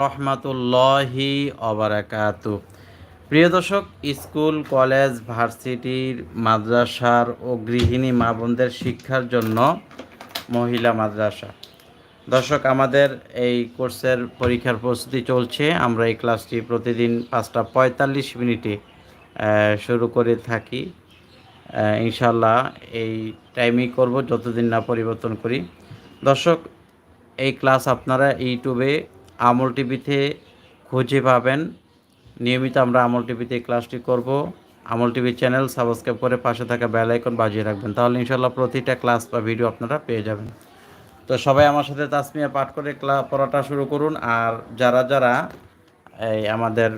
রহমাতুল্লাহি অবরাকাত প্রিয় দর্শক, school, college ভার্সিটির মাদ্রাসার ও গৃহিণী মা বোনদের শিক্ষার জন্য মহিলা মাদ্রাসা। দর্শক, আমাদের এই কোর্সের পরীক্ষার প্রস্তুতি চলছে। আমরা এই ক্লাসটি প্রতিদিন পাঁচটা পঁয়তাল্লিশ মিনিটে শুরু করে থাকি। ইনশাল্লাহ এই টাইমেই করব, যতদিন না পরিবর্তন করি। দর্শক, এই ক্লাস আপনারা ইউটিউবে আমল টিভিতে খুঁজে পাবেন। নিয়মিত আমরা আমল টিভিতে ক্লাসটি করব। আমল টিভি চ্যানেল সাবস্ক্রাইব করে পাশে থাকা বেল আইকন বাজিয়ে রাখবেন। তাহলে ইনশাল্লাহ প্রতিটা ক্লাস বা ভিডিও আপনারা পেয়ে যাবেন। তো সবাই আমার সাথে তাসমিয়া পাঠ করে ক্লা, পড়াটা শুরু করুন। আর যারা যারা এই আমাদের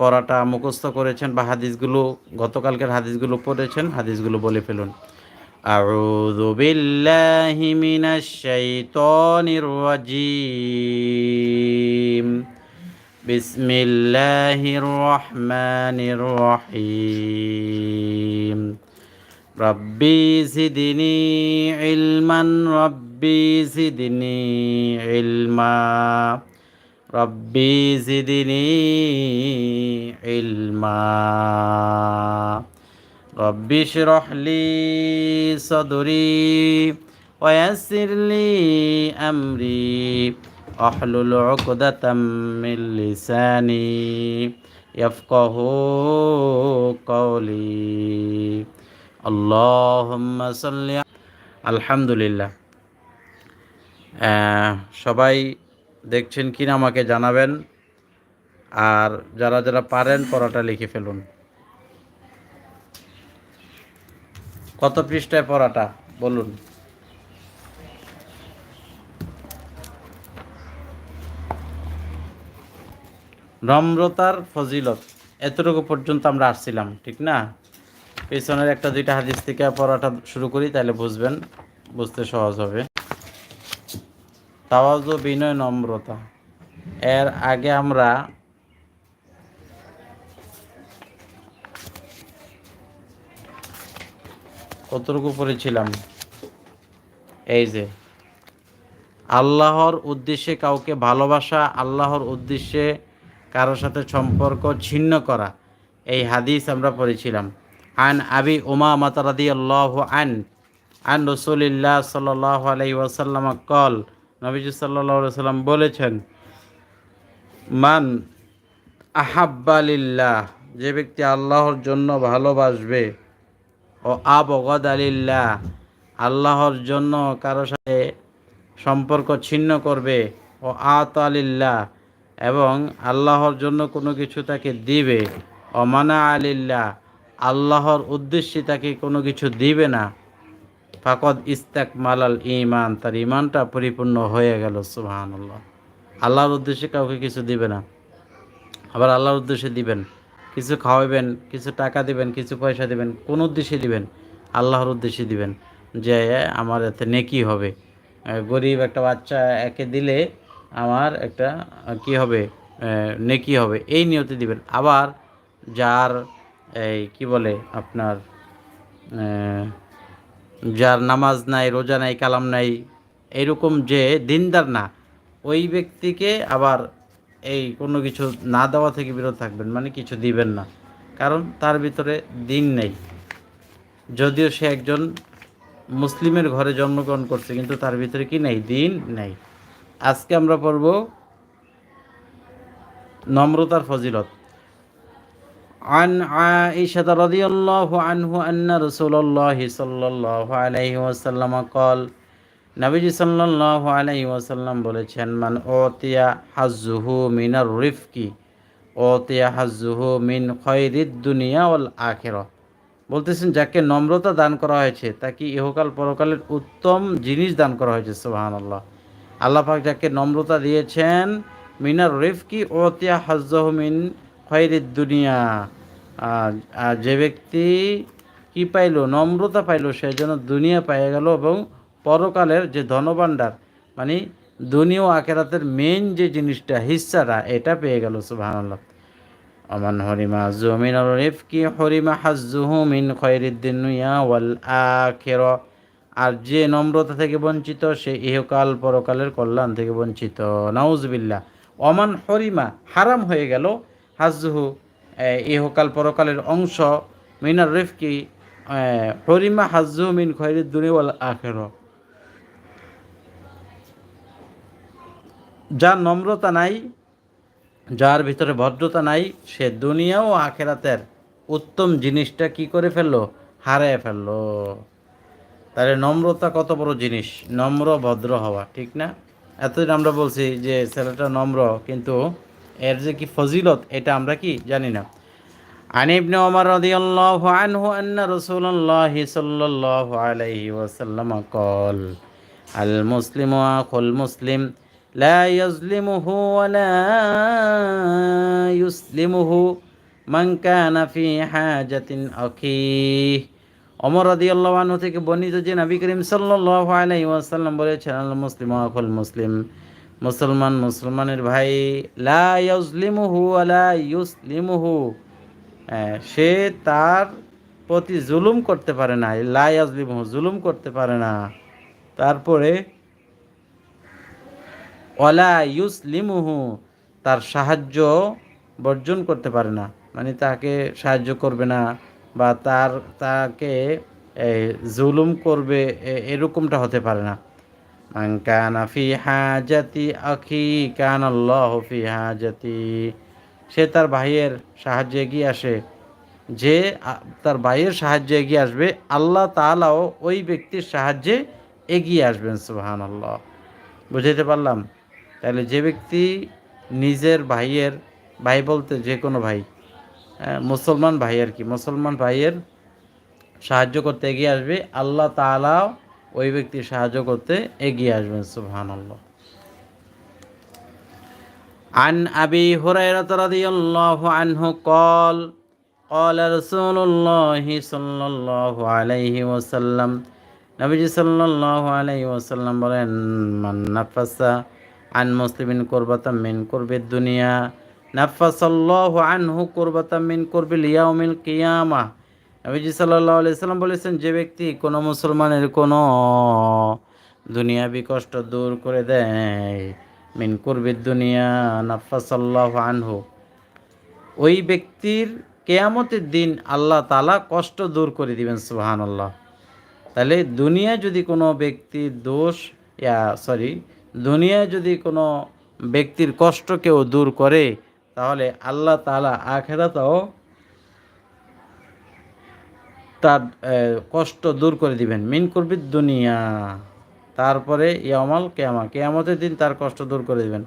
পড়াটা মুখস্থ করেছেন বা হাদিসগুলো, গতকালকের হাদিসগুলো পড়েছেন, হাদিসগুলো বলে ফেলুন। أعوذ بالله من الشيطان الرجيم بسم الله الرحمن الرحيم ربي زدني علما ربي زدني علما ربي زدني علما رب اشرح لي صدري ويسر لي أمري واحلل عقدة من لساني يفقه قولي اللهم صل الحمد لله আহ, সবাই দেখছেন কিনা আমাকে জানাবেন আর যারা যারা পারেন পড়াটা লিখে ফেলুন কত পৃষ্ঠায় পড়াটা বলুন। নম্রতার ফজিলত। এতটুকু পর্যন্ত আমরা আসছিলাম, ঠিক না? পেছনের একটা দুইটা হাদিস থেকে পড়াটা শুরু করি, তাহলে বুঝবেন, বুঝতে সহজ হবে। তাওয়াজ বিনয় নম্রতা। এর আগে আমরা কতটুকু পড়েছিলাম? এই যে, আল্লাহর উদ্দেশ্যে কাউকে ভালোবাসা, আল্লাহর উদ্দেশ্যে কারোর সাথে সম্পর্ক ছিন্ন করা, এই হাদিস আমরা পড়েছিলাম। আন আবি উমা মাতারাদি আল্লাহ আন আন রসুলিল্লাহ সাল্লাহ আলাই ওয়াসাল্লাম কল, নবীজি সাল্লাম বলেছেন, মান আহাব্বালিল্লাহ যে ব্যক্তি আল্লাহর জন্য ভালোবাসবে ও আবগদ আলিল্লাহ আল্লাহর জন্য কারও সাথে সম্পর্ক ছিন্ন করবে। ও আত আলিল্লাহ এবং আল্লাহর জন্য কোনো কিছু তাকে দিবে। ও মানা আলিল্লাহ, আল্লাহর উদ্দেশ্যে তাকে কোনো কিছু দিবে না। ফাকদ ইস্তাক মালাল ইমান তার ইমানটা পরিপূর্ণ হয়ে গেল সুবাহান আল্লাহ আল্লাহর উদ্দেশ্যে কাউকে কিছু দিবে না, আবার আল্লাহর উদ্দেশ্যে দিবেন। কিছু খাওয়াবেন কিছু টাকা দিবেন, কিছু পয়সা দিবেন, কোন উদ্দেশ্যে দিবেন? আল্লাহর উদ্দেশ্যে দিবেন যে, আমার এতে নেকি হবে। গরিব একটা বাচ্চা একে দিলে আমার একটা কি হবে? নেকি হবে। এই নিয়তে দিবেন। আবার যার, এই কি বলে আপনার যার নামাজ নাই, রোজা নাই, কালাম নাই, এরকম যে দিনদার না, ওই ব্যক্তিকে আবার এই কোনো কিছু না দেওয়া থেকে বিরত থাকবেন মানে কিছু দিবেন না কারণ তার ভিতরে দিন নেই যদিও সে একজন মুসলিমের ঘরে জন্মগ্রহণ করছে কিন্তু তার ভিতরে কি নেই দিন নেই আজকে আমরা পড়ব নম্রতার ফজিলত عن عائشة رضي الله عنه أن رسول الله صلى الله عليه وسلم قال নবীজি সাল্লাল্লাহু আলাইহি ওয়াসাল্লাম বলেছেন, মান ওতিয়া হাজ্জুহু মিনার রিফকি ওতিয়া হাজ্জুহু মিন খয়রিদ দুনিয়া ওয়াল আখের বলতেছেন, যাকে নম্রতা দান করা হয়েছে, তাকে ইহকাল পরকালের উত্তম জিনিস দান করা হয়েছে, সুবহানাল্লাহ। আল্লাহ পাক যাকে নম্রতা দিয়েছেন, মিনার রিফকি ওতিয়া হাজ্জুহু মিন খয়রিদ দুনিয়া। যে ব্যক্তি কি পাইলো? নম্রতা পাইলো, সে যেন দুনিয়া পাইয়া গেল এবং পরকালের যে ধনভাণ্ডার মানে দুনিয়া আখেরাতের মেন যে জিনিসটা, হিস্সাটা, এটা পেয়ে গেল, সুবহানাল্লাহ। আমান হরিমা জমিন হরিমা মিন দুনিয়া ওয়াল আখিরা। আর যে নম্রতা থেকে বঞ্চিত, সে ইহকাল পরকালের কল্যাণ থেকে বঞ্চিত। নাউজবিল্লাহ। অমান হরিমা, হারাম হয়ে গেল হাজুহু ইহকাল পরকালের অংশ, মিনার রেফকি হরিমা হাজু মিন খৈরি দুনিওয়াল আখের। যার নম্রতা নাই যার ভিতরে ভদ্রতা নাই সে দুনিয়া ও আখেরাতের উত্তম জিনিসটা কি করে ফেললো হারায় ফেললো তাহলে নম্রতা কত বড় জিনিস নম্র ভদ্র হওয়া ঠিক না এতদিন আমরা বলছি যে ছেলেটা নম্র কিন্তু এর যে কি ফজিলত এটা আমরা কি জানি না عن ابن عمر رضي الله عنه أن رسول الله صلى الله عليه وسلم قال المسلم أخو المسلم لا يظلمه ولا يسلمه من كان في حاجة أخيه অমর রাদি আল্লাহ আনহু থেকে বর্ণিত যে নবী করিম সাল্লাহ আলাই ওয়াসাল্লাম বলেছেন আল মুসলিম আকুল মুসলিম মুসলমান মুসলমানের ভাই লা ইউসলিমুহু আলা ইউসলিমুহু হ্যাঁ, সে তার প্রতি জুলুম করতে পারে না লা ইয়াজলিমুহু জুলুম করতে পারে না তারপরে ওয়ালা ইউসলিমুহু, তার সাহায্য বর্জন করতে পারে না। মানে তাকে সাহায্য করবে না বা তার, তাকে জুলুম করবে এরকমটা হতে পারে না। কানা ফি হাজাতি আখি, কান আল্লাহ ফি হাজাতি। সে তার ভাইয়ের সাহায্যে এগিয়ে আসে। যে তার ভাইয়ের সাহায্যে এগিয়ে আসবে, আল্লাহ তাআলাও ওই ব্যক্তির সাহায্যে এগিয়ে আসবেন সুবহান আল্লাহ বুঝাইতে পারলাম? তাহলে যে ব্যক্তি নিজের ভাইয়ের ভাই বলতে যে কোনো ভাই হ্যাঁ, মুসলমান ভাই আর কি মুসলমান ভাইয়ের সাহায্য করতে এগিয়ে আসবে আল্লাহ তাআলা ওই ব্যক্তির সাহায্য করতে এগিয়ে আসবেন সুবহান আল্লাহ عن أبي هريرة رضي الله عنه قال قال رسول الله صلى الله عليه وسلم নবীজি সাল্লাল্লাহু আলাইহি ওয়াসাল্লাম বলেন মান নাফাসা আন মুসলিমিন কুরবাতাম মিন কুরবিদ দুনিয়া। নাফাসাল্লাহু আনহু কুরবাতাম মিন কুরবিল ইয়াউমিল কিয়ামা। নবীজি সাল্লাল্লাহু আলাইহি সাল্লাম বলেছেন, যে ব্যক্তি কোনো মুসলমানের কোনো দুনিয়াবি কষ্ট দূর করে দেয়, মিন কুরবিদ দুনিয়া, নাফাসাল্লাহু আনহু। ওই ব্যক্তির কেয়ামতের দিন আল্লাহ তালা কষ্ট দূর করে দিবেন, সুবহানাল্লাহ। তাহলে দুনিয়া যদি কোনো ব্যক্তির দোষ, ইয়া, সরি দুনিয়ায় যদি কোনো ব্যক্তির কষ্ট কেউ দূর করে, তাহলে আল্লাহ তালা আখেরাতেও তার কষ্ট দূর করে দিবেন। মিন করবি দুনিয়া, তারপরে ইয়ামাল কেয়ামা, কেয়ামতের দিন তার কষ্ট দূর করে দিবেন।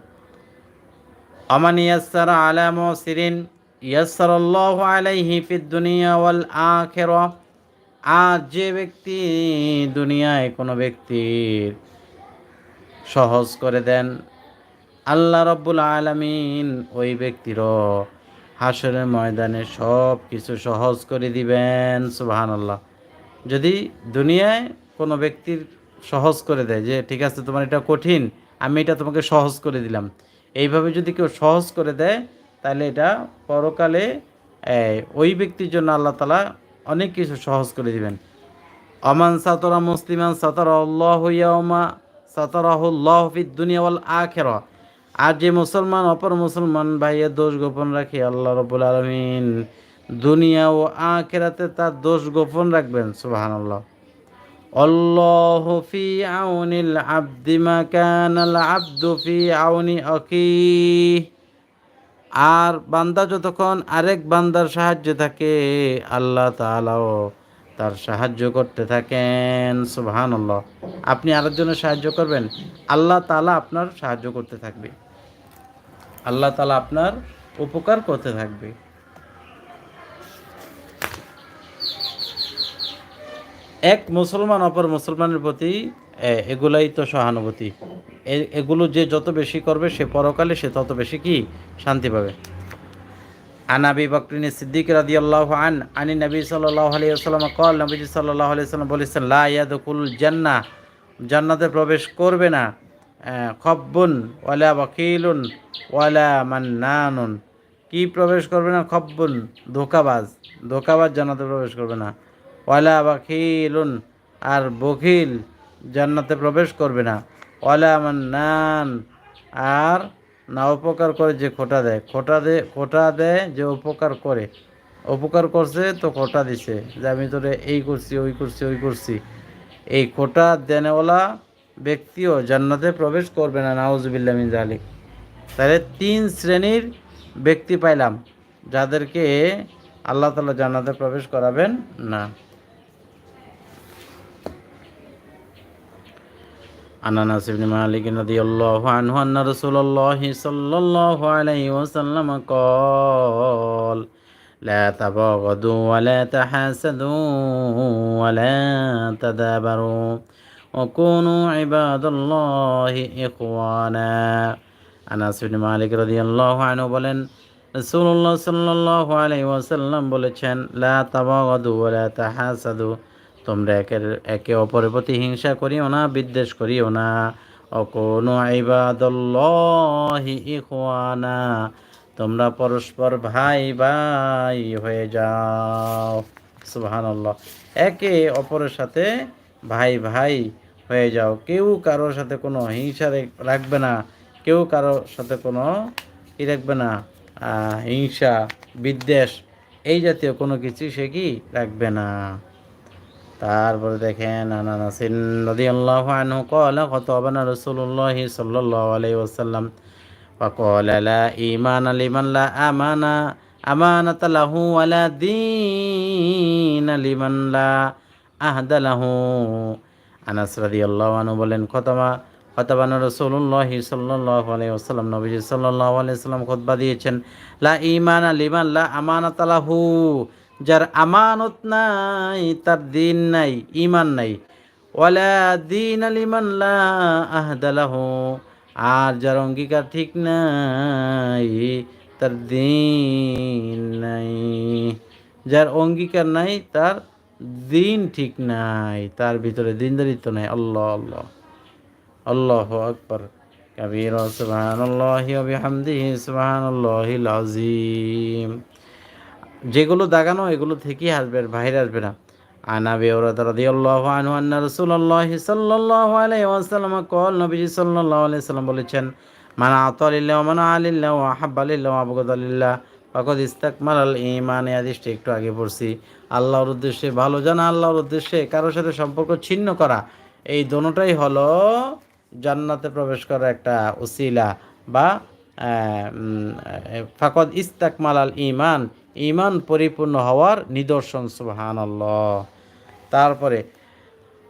আমান ইয়াসারা আলাম সিরিন ইয়াসারাল্লাহু আলাইহি ফিদ দুনিয়া ওয়াল আখিরা, আর যে ব্যক্তি দুনিয়ায় কোনো ব্যক্তির সহজ করে দেন। আল্লাহ রব্বুল আলামিন ওই ব্যক্তিরও হাসরের ময়দানে সব কিছু সহজ করে দিবেন সুবাহান আল্লাহ যদি দুনিয়ায় কোনো ব্যক্তির সহজ করে দেয় যে, ঠিক আছে, তোমার এটা কঠিন, আমি এটা তোমাকে সহজ করে দিলাম। এইভাবে যদি কেউ সহজ করে দেয়, তাহলে এটা পরকালে ওই ব্যক্তির জন্য আল্লাহ তালা অনেক কিছু সহজ করে দিবেন। অমান সাতরা মুসলিমান সাতরা আল্লাহ ইয়ামা সাতরাহুল্লাহ ফিদ দুনিয়া ওয়াল আখিরা আর যে মুসলমান, অপর মুসলমান ভাইয়ের দোষ গোপন রাখে আল্লাহ রবুল আলমিন। দুনিয়া ও আখেরাতে তার দোষ গোপন রাখবেন, সুবহানাল্লাহ। আল্লাহ ফি আউনিল আব্দি মা কানাল আব্দু ফি আউনি আকি আর বান্দা যতক্ষণ আরেক বান্দার সাহায্যে থাকে, আল্লাহ তাআলাও তার সাহায্য করতে থাকেন, সুবহানাল্লাহ। আপনি আরেকজনের সাহায্য করবেন, আল্লাহ তালা আপনার সাহায্য করতে থাকবে। আল্লাহ তালা আপনার উপকার করতে থাকবে। এক মুসলমান অপর মুসলমানের প্রতি এগুলাই তো সহানুভূতি। এগুলো যে যত বেশি করবে সে পরকালে সে তত বেশি কি? শান্তি পাবে। আন আবি বকরিন সিদ্দিক রাদিয়াল্লাহু আন আনি নবী ওয়াসাল্লাম কল নবীজি আলাইহি ওয়াসাল্লাম বলেছেন, লা ইয়াদখুল জান্নাহ জান্নাতে প্রবেশ করবে না। খব্বুন ওয়ালা ওয়াকিলুন ওয়ালা মান্নানুন। কি প্রবেশ করবে না? খব্বুন, ধোকাবাজ। ধোকাবাজ জান্নাতে প্রবেশ করবে না। ওয়ালা ওয়াকিলুন, আর বকিল জান্নাতে প্রবেশ করবে না। ওয়ালা মান্নান, আর না, উপকার করে যে খোটা দেয়। খোটা দে, খোটা দেয় যে উপকার করে। উপকার করছে তো খোটা দিছে। যে আমি তোরে এই করছি, ওই করছি ওই করছি। এই খোটা দেনেওয়ালা ব্যক্তিও জান্নাতে প্রবেশ করবে না নাউজুবিল্লাহ মিন জালিক তাহলে তিন শ্রেণির ব্যক্তি পাইলাম, যাদেরকে আল্লাহ তালা জান্নাতে প্রবেশ করাবেন না। عن انس بن مالك رضي الله عنه ان رسول الله صلى الله عليه وسلم قال لا تباغضوا ولا تحاسدوا ولا تدابروا وكونوا عباد الله إخوانا আনাস বিন মালিক রাদিয়াল্লাহু আনহু বলেন রাসূলুল্লাহ সাল্লাল্লাহু আলাইহি ওয়াসাল্লাম বলেছেন লা তাবাগাদু ওয়া লা তাহাসাদু তোমরা একে একে অপরের প্রতি হিংসা করিও না, বিদ্বেষ করিও না। অকোনো ইখওয়ানা, তোমরা পরস্পর ভাই ভাই হয়ে যাও। সুবহানাল্লাহ। একে অপরের সাথে ভাই ভাই হয়ে যাও। কেউ কারোর সাথে কোনো হিংসা রেখ- রাখবে না। কেউ কারোর সাথে কোনো ই রাখবে না? হিংসা, বিদ্বেষ, এই জাতীয় কোনো কিছু সে কি রাখবে না। তারপরে দেখেন আনানাসিন রাদিয়াল্লাহু আনহু قال خطبنا رسول الله صلى الله عليه وسلم فقال لا إيمان لمن لا أمان أمانة له ولا دين لمن لا أهد له আনাস রাদিয়াল্লাহু আনহু বলেন খতমা খতবানা রাসূলুল্লাহ সাল্লাল্লাহু আলাইহি ওয়াসাল্লাম নবীজি সাল্লাল্লাহু আলাইহি ওয়াসাল্লাম খুতবা দিয়েছেন লা ঈমানা লিমান লা আমানাত লাহু যার আমানত নাই, তার দিন নাই, ঈমান নাই। ওয়ালা দিন লিমান লা আহদা লাহু, আর যার অঙ্গীকার ঠিক নাই, তার দিন নাই। যার অঙ্গীকার নাই, তার দিন ঠিক নাই, তার ভিতরে দিনদারিত্ব নাই। আল্লাহ আল্লাহ। আল্লাহ আকবর। কবির, সুবহানাল্লাহি ওয়া বিহামদিহি, সুবহানাল্লাহিল আযীম। যেগুলো দাগানো, এগুলো থেকেই আসবে আর বাইরে আসবে না। আনাবি রাদিয়াল্লাহু আনহু আন্না রাসূলুল্লাহ সাল্লাল্লাহু আলাইহি ওয়াসাল্লাম কল নবীজি সাল্লাল্লাহু আলাইহি সাল্লাম বলেছেন, মান আতালিল্লাহ মান আলিল্লাহ ওয়া হাব্বালিল্লাহ ওয়া আবগাদালিল্লাহ ফাকদ ইস্তাকমাল আল ঈমান আদিশটি একটু আগে পড়ছি। আল্লাহর উদ্দেশ্যে ভালো জানা, আল্লাহর উদ্দেশ্যে কারোর সাথে সম্পর্ক ছিন্ন করা, এই দোনোটাই হলো জান্নাতে প্রবেশ করা একটা উসিলা বা ফাকদ ইস্তাক মালাল ইমান ইমান পরিপূর্ণ হওয়ার নিদর্শন সুবহান তারপরে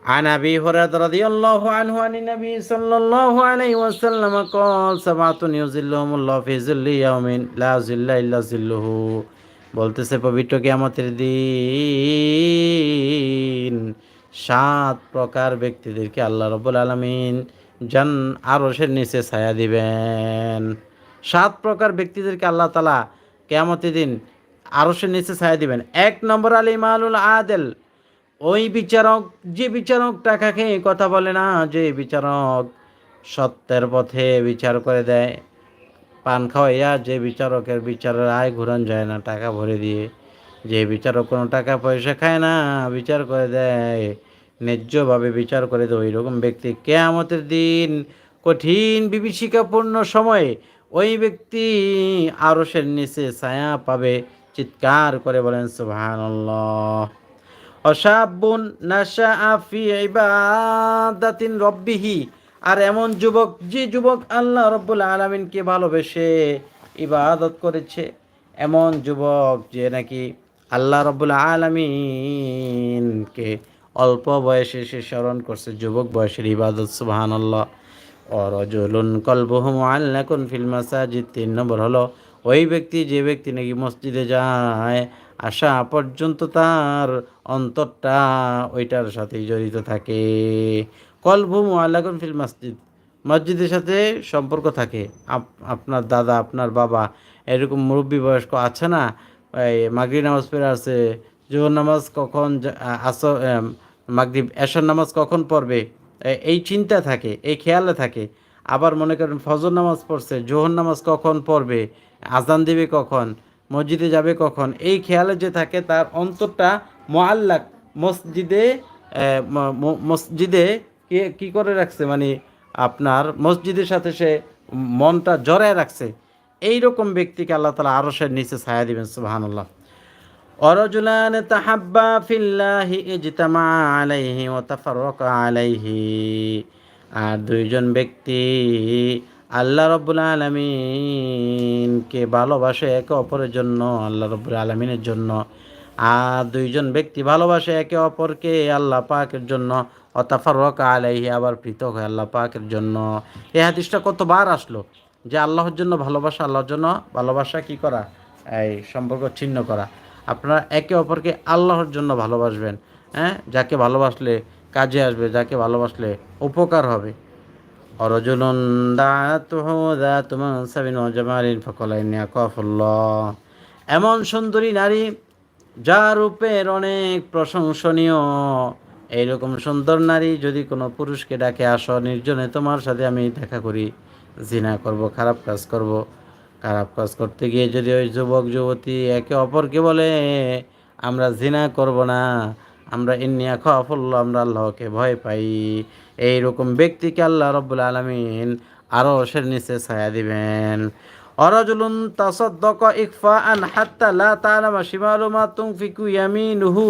عن ابي هريره رضي الله عنه عن النبي صلى الله عليه وسلم قال سبعه يظلهم الله في ظل يوم لا ظل الا ظله বলতেছে পবিত্র কিয়ামতের দিন সাত প্রকার ব্যক্তিদেরকে আল্লাহ রব্বুল আলমিন জান আরশের নিচে ছায়া দিবেন সাত প্রকার ব্যক্তিদেরকে আল্লাহ তালা কেয়ামতের দিন আরশের নিচে ছায়া দিবেন। এক নম্বর আলী মালুল আদেল। ওই বিচারক, যে বিচারক টাকা খেয়ে কথা বলে না, যে বিচারক সত্যের পথে বিচার করে দেয়। পান খাওয়াইয়া যে বিচারকের বিচারের আয় ঘুরান যায় না, টাকা ভরে দিয়ে। যে বিচারক কোনো টাকা, পয়সা খায় না, বিচার করে দেয়। ন্যায্যভাবে বিচার করে দেয়। ওইরকম ব্যক্তি কেয়ামতের দিন কঠিন, বিভীষিকাপূর্ণ সময়ে ওই ব্যক্তি আরশের নিচে ছায়া পাবে। চিৎকার করে বলেন, সুবহানাল্লাহ। অসাবুন নাশা রব্বিহি। আর এমন যুবক, যে যুবক আল্লাহ রব্বুল আলমিনকে ভালোবেসে ইবাদত করেছে, এমন যুবক যে নাকি আল্লাহ রব্বুল আলমিনকে অল্প বয়সে সে স্মরণ করছে, যুবক বয়সের ইবাদত সুবাহান আল্লাহ অরজলুন কলবহুম আল্লাকুন ফিল মাসাজিদ, তিন নম্বর হলো ওই ব্যক্তি যে ব্যক্তি নাকি মসজিদে যায়, আসা পর্যন্ত তার অন্তরটা ওইটার সাথেই জড়িত থাকে। কলভুম আল্লাকুন ফিল মসজিদ। মসজিদের সাথে সম্পর্ক থাকে। আপ- আপনার দাদা, আপনার বাবা, এরকম মুরব্বী বয়স্ক আছে না? এই মাগরি নামাজ পড়ে আছে। জোহর নামাজ কখন আস মাগরিব, এশার নামাজ কখন পড়বে? এই চিন্তা থাকে, এই খেয়ালে থাকে। আবার মনে করেন ফজর নামাজ পড়ছে, জোহর নামাজ কখন পড়বে? আজান দেবে কখন? মসজিদে যাবে কখন? এই খেয়ালে যে থাকে তার অন্তরটা মোয়াল্লাক মসজিদে মসজিদে কে, কী করে রাখছে? মানে আপনার মসজিদের সাথে সে মনটা জড়ায় রাখছে। এই রকম ব্যক্তিকে আল্লাহ তালা আরসের নিচে ছায়া দিবেন সুবাহান্লাহ অরজুলান তাহাব্বা ফিল্লাহি ইজতামা আলাইহি ওয়া তাফাররাকা আলাইহি। আর দুইজন ব্যক্তি আল্লাহ রব্বুল আলমিনকে ভালোবাসে একে অপরের জন্য, আল্লাহ রব্বুল আলমিনের জন্য। আর দুইজন ব্যক্তি ভালোবাসে একে অপরকে আল্লাহ পাকের জন্য। অতাফারক আলাইহি, আবার পৃথক হয় আল্লাহ পাকের জন্য। এই হাদিসটা কতবার আসলো? যে আল্লাহর জন্য ভালোবাসা, আল্লাহর জন্য ভালোবাসা কি করা? এই সম্পর্ক ছিন্ন করা। আপনারা একে অপরকে আল্লাহর জন্য ভালোবাসবেন হ্যাঁ? যাকে ভালোবাসলে কাজে আসবে, যাকে ভালোবাসলে উপকার হবে। দাতু মানসাবিন ওয়া জামালিন ফাকালাইনি আকাফুল্লাহ। এমন সুন্দরী নারী যার রূপের অনেক প্রশংসনীয়। এইরকম সুন্দর নারী যদি কোনো পুরুষকে ডাকে, আসো নির্জনে, তোমার সাথে আমি দেখা করি, জিনা করব, খারাপ কাজ করব। খারাপ কাজ করতে গিয়ে যদি ওই যুবক, যুবতী একে অপরকে বলে, আমরা জিনা করব না আমরা ইন্নিয়া খাফুল্লাহ আমরা আল্লাহকে ভয় পাই। এইরকম ব্যক্তিকে আল্লাহ রব্বুল আলমিন আরও সের নিচে ছায়া দিবেন। অরজুলুন তাসাদ্দাক ইকফা আন হাত্তা লা তা'লামা শিমালু মা তুনফিকু ইয়ামিনুহু।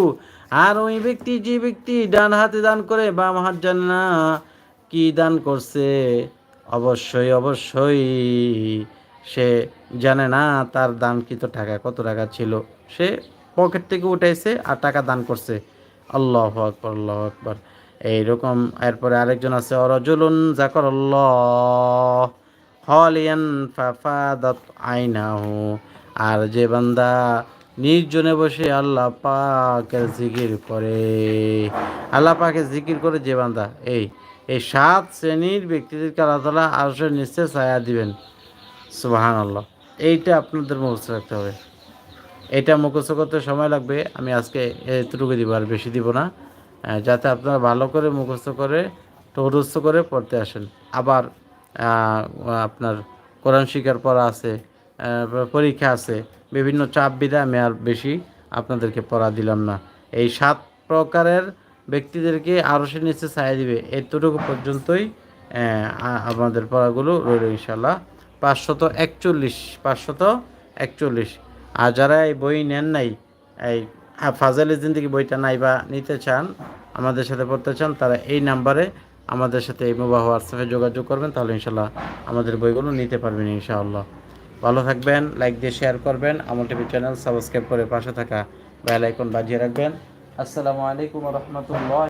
আর ওই ব্যক্তি, যে ব্যক্তি ডান হাতে দান করে, বাম হাত জানে না কি দান করছে, অবশ্যই অবশ্যই সে জানে না তার দানকৃত টাকা, কত টাকা ছিল। সে পকেট থেকে উঠাইছে আর টাকা দান করছে। আল্লাহ আকবর আল্লাহ আকবর। এইরকম, এরপরে আরেকজন আছে, অরজুলুন জাকর আল্লাহ হলিয়ান ফাফাদাত আইনাহু। আর যে বান্দা নির্জনে বসে আল্লাহ পাকের জিকির করে, আল্লাহ পাকের জিকির করে যে বান্দা, এই এই সাত শ্রেণির ব্যক্তিদেরকে আল্লাহ তালা আরশের নিশ্চয় ছায়া দিবেন। সুবাহান আল্লাহ এইটা আপনাদের মুখস্থ রাখতে হবে। এটা মুখস্থ করতে সময় লাগবে। আমি আজকে এতটুকু দিব, আর বেশি দিব না। যাতে আপনারা ভালো করে মুখস্থ করে টরস্থ করে পড়তে আসেন। আবার আপনার কোরআন শিকার পড়া আছে পরীক্ষা আছে, বিভিন্ন চাপ বিধা আমি আর বেশি আপনাদেরকে পড়া দিলাম না। এই সাত প্রকারের ব্যক্তিদেরকে আরও সে নিচে ছায়া দিবে, এতটুকু পর্যন্তই আমাদের পড়াগুলো রইল ইনশাল্লাহ পাঁচশত একচল্লিশ পাঁচশত একচল্লিশ। আর যারা এই বই নেন নাই, এই ফাজালি জিন্দিগি বইটা নাই বা নিতে চান, আমাদের সাথে পড়তে চান, তারা এই নাম্বারে আমাদের সাথে এই মোবাইল হোয়াটসঅ্যাপে যোগাযোগ করবেন, তাহলে ইনশাল্লাহ আমাদের বইগুলো নিতে পারবেন ইনশাআল্লাহ। ভালো থাকবেন, লাইক দিয়ে শেয়ার করবেন আমার টিভি চ্যানেল সাবস্ক্রাইব করে পাশে থাকা বেল আইকন বাজিয়ে রাখবেন। আসসালামু আলাইকুম রহমতুল্লাহ।